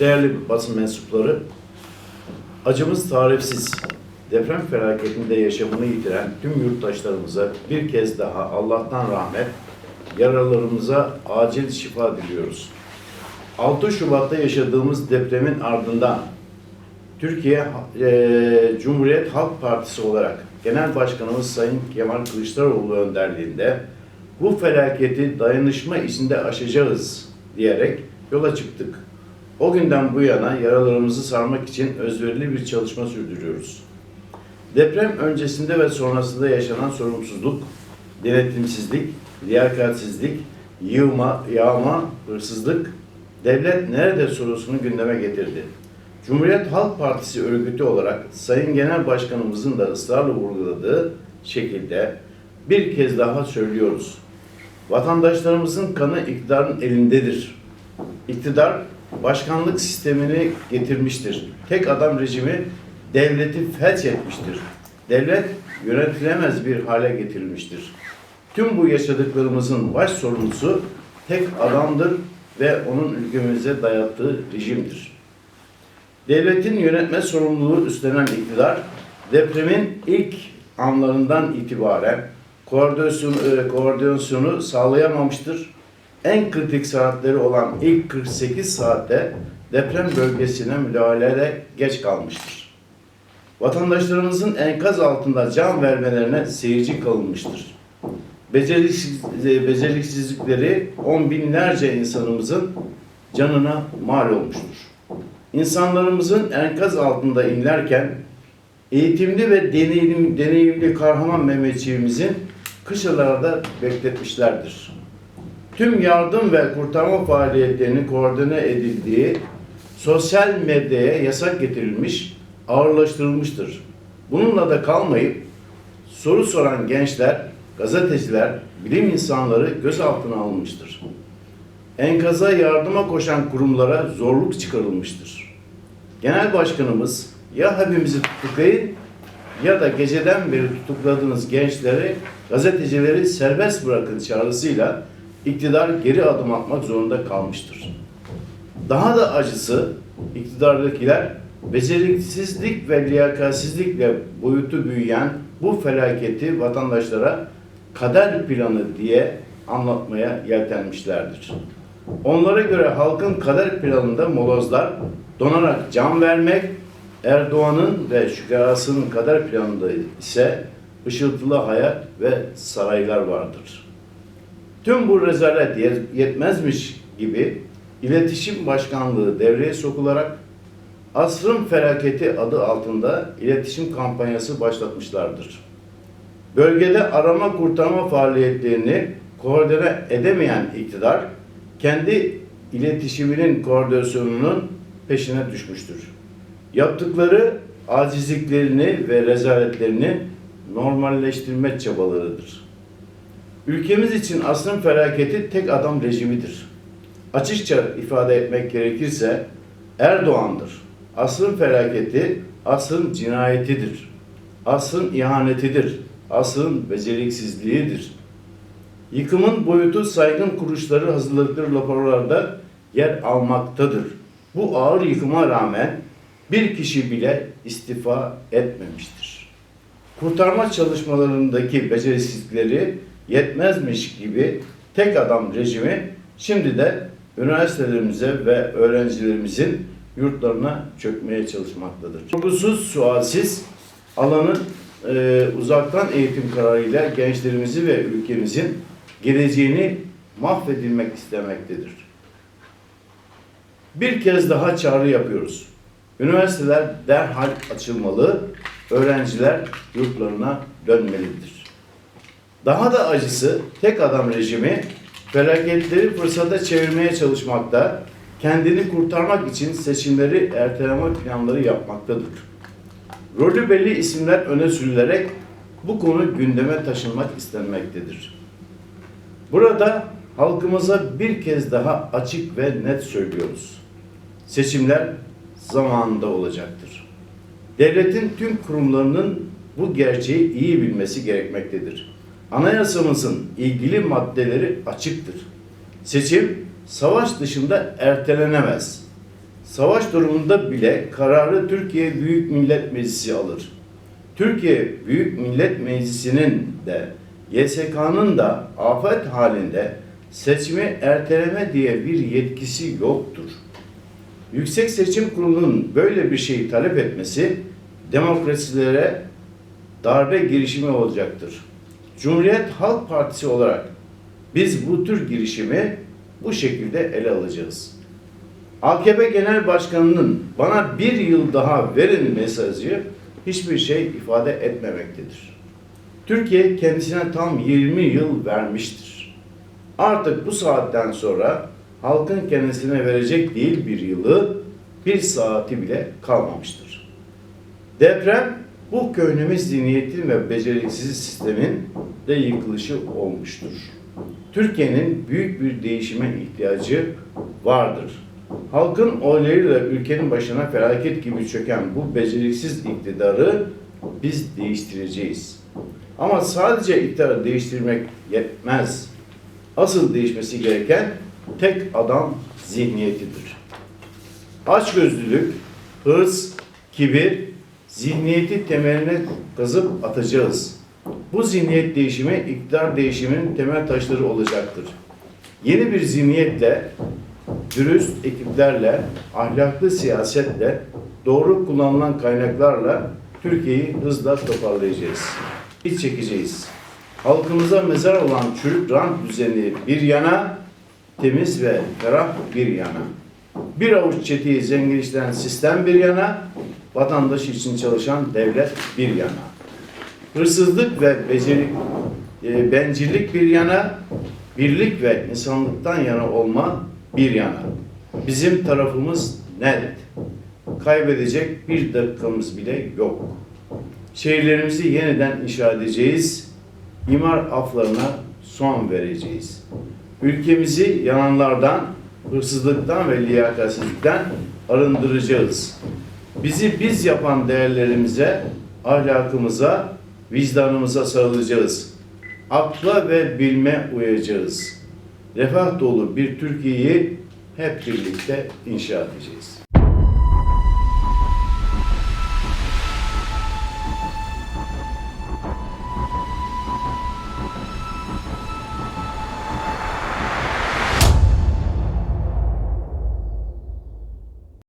değerli basın mensupları, acımız tarifsiz. Deprem felaketinde yaşamını yitiren tüm yurttaşlarımıza bir kez daha Allah'tan rahmet, yaralarımıza acil şifa diliyoruz. 6 Şubat'ta yaşadığımız depremin ardından Türkiye eee, Cumhuriyet Halk Partisi olarak Genel Başkanımız Sayın Kemal Kılıçdaroğlu önderliğinde bu felaketi dayanışma içinde aşacağız diyerek yola çıktık. O günden bu yana yaralarımızı sarmak için özverili bir çalışma sürdürüyoruz. Deprem öncesinde ve sonrasında yaşanan sorumsuzluk, denetimsizlik, liyakatsizlik, yığma, yağma, hırsızlık, devlet nerede sorusunu gündeme getirdi. Cumhuriyet Halk Partisi örgütü olarak Sayın Genel Başkanımızın da ısrarla vurguladığı şekilde bir kez daha söylüyoruz. Vatandaşlarımızın kanı iktidarın elindedir. İktidar başkanlık sistemini getirmiştir. Tek adam rejimi devleti felç etmiştir. Devlet yönetilemez bir hale getirilmiştir. Tüm bu yaşadıklarımızın baş sorumlusu tek adamdır ve onun ülkemize dayattığı rejimdir. Devletin yönetme sorumluluğu üstlenen iktidar, depremin ilk anlarından itibaren koordinasyonu, e, koordinasyonu sağlayamamıştır. En kritik saatleri olan ilk 48 saatte deprem bölgesine müdahalede geç kalmıştır. Vatandaşlarımızın enkaz altında can vermelerine seyirci kalınmıştır. Beceriksiz, e, beceriksizlikleri on binlerce insanımızın canına mal olmuştur. İnsanlarımızın enkaz altında inlerken eğitimli ve deneyimli, deneyimli kahraman Mehmetçiğimizin kışlalarda bekletmişlerdir. Tüm yardım ve kurtarma faaliyetlerinin koordine edildiği sosyal medyaya yasak getirilmiş, ağırlaştırılmıştır. Bununla da kalmayıp soru soran gençler, gazeteciler, bilim insanları gözaltına alınmıştır. Enkaza yardıma koşan kurumlara zorluk çıkarılmıştır. Genel Başkanımız ya hepimizi tutuklayın ya da geceden beri tutukladığınız gençleri, gazetecileri serbest bırakın çağrısıyla iktidar geri adım atmak zorunda kalmıştır. Daha da acısı iktidardakiler beceriksizlik ve liyakatsizlikle boyutu büyüyen bu felaketi vatandaşlara kader planı diye anlatmaya yeltenmişlerdir. Onlara göre halkın kader planında molozlar donarak can vermek, Erdoğan'ın ve şükrasının kader planında ise ışıltılı hayat ve saraylar vardır. Tüm bu rezalet yet- yetmezmiş gibi iletişim başkanlığı devreye sokularak asrın felaketi adı altında iletişim kampanyası başlatmışlardır. Bölgede arama kurtarma faaliyetlerini koordine edemeyen iktidar kendi iletişiminin koordinasyonunun peşine düşmüştür. Yaptıkları acizliklerini ve rezaletlerini normalleştirme çabalarıdır. Ülkemiz için asrın felaketi tek adam rejimidir. Açıkça ifade etmek gerekirse Erdoğan'dır. Asrın felaketi asrın cinayetidir. Asrın ihanetidir. Asrın beceriksizliğidir. Yıkımın boyutu saygın kuruluşları hazırladıkları raporlarda yer almaktadır. Bu ağır yıkıma rağmen bir kişi bile istifa etmemiştir. Kurtarma çalışmalarındaki beceriksizlikleri yetmezmiş gibi tek adam rejimi şimdi de üniversitelerimize ve öğrencilerimizin yurtlarına çökmeye çalışmaktadır. Sorgusuz, sualsiz alanın e, uzaktan eğitim kararıyla gençlerimizi ve ülkemizin geleceğini mahvedilmek istemektedir. Bir kez daha çağrı yapıyoruz. Üniversiteler derhal açılmalı, öğrenciler yurtlarına dönmelidir. Daha da acısı tek adam rejimi felaketleri fırsata çevirmeye çalışmakta, kendini kurtarmak için seçimleri erteleme planları yapmaktadır. Rolü belli isimler öne sürülerek bu konu gündeme taşınmak istenmektedir. Burada halkımıza bir kez daha açık ve net söylüyoruz. Seçimler zamanında olacaktır. Devletin tüm kurumlarının bu gerçeği iyi bilmesi gerekmektedir. Anayasamızın ilgili maddeleri açıktır. Seçim savaş dışında ertelenemez. Savaş durumunda bile kararı Türkiye Büyük Millet Meclisi alır. Türkiye Büyük Millet Meclisi'nin de YSK'nın da afet halinde seçimi erteleme diye bir yetkisi yoktur. Yüksek Seçim Kurulu'nun böyle bir şeyi talep etmesi demokrasilere darbe girişimi olacaktır. Cumhuriyet Halk Partisi olarak biz bu tür girişimi bu şekilde ele alacağız. AKP Genel Başkanı'nın bana bir yıl daha verin mesajı hiçbir şey ifade etmemektedir. Türkiye kendisine tam 20 yıl vermiştir. Artık bu saatten sonra halkın kendisine verecek değil bir yılı, bir saati bile kalmamıştır. Deprem bu köhnemiz zihniyetin ve beceriksiz sistemin de yıkılışı olmuştur. Türkiye'nin büyük bir değişime ihtiyacı vardır. Halkın oylarıyla ülkenin başına felaket gibi çöken bu beceriksiz iktidarı biz değiştireceğiz. Ama sadece iktidarı değiştirmek yetmez. Asıl değişmesi gereken tek adam zihniyetidir. Açgözlülük, hırs, kibir, zihniyeti temeline kazıp atacağız. Bu zihniyet değişimi iktidar değişiminin temel taşları olacaktır. Yeni bir zihniyetle, dürüst ekiplerle, ahlaklı siyasetle, doğru kullanılan kaynaklarla Türkiye'yi hızla toparlayacağız. İç çekeceğiz. Halkımıza mezar olan çürük rant düzeni bir yana, temiz ve ferah bir yana. Bir avuç çeteyi zenginleştiren sistem bir yana, vatandaş için çalışan devlet bir yana. Hırsızlık ve beceri, e, bencillik bir yana, birlik ve insanlıktan yana olma bir yana. Bizim tarafımız net. Kaybedecek bir dakikamız bile yok. Şehirlerimizi yeniden inşa edeceğiz. İmar aflarına son vereceğiz. Ülkemizi yananlardan, hırsızlıktan ve liyakatsizlikten arındıracağız. Bizi biz yapan değerlerimize, ahlakımıza, vicdanımıza sarılacağız. Akla ve bilme uyacağız. Refah dolu bir Türkiye'yi hep birlikte inşa edeceğiz.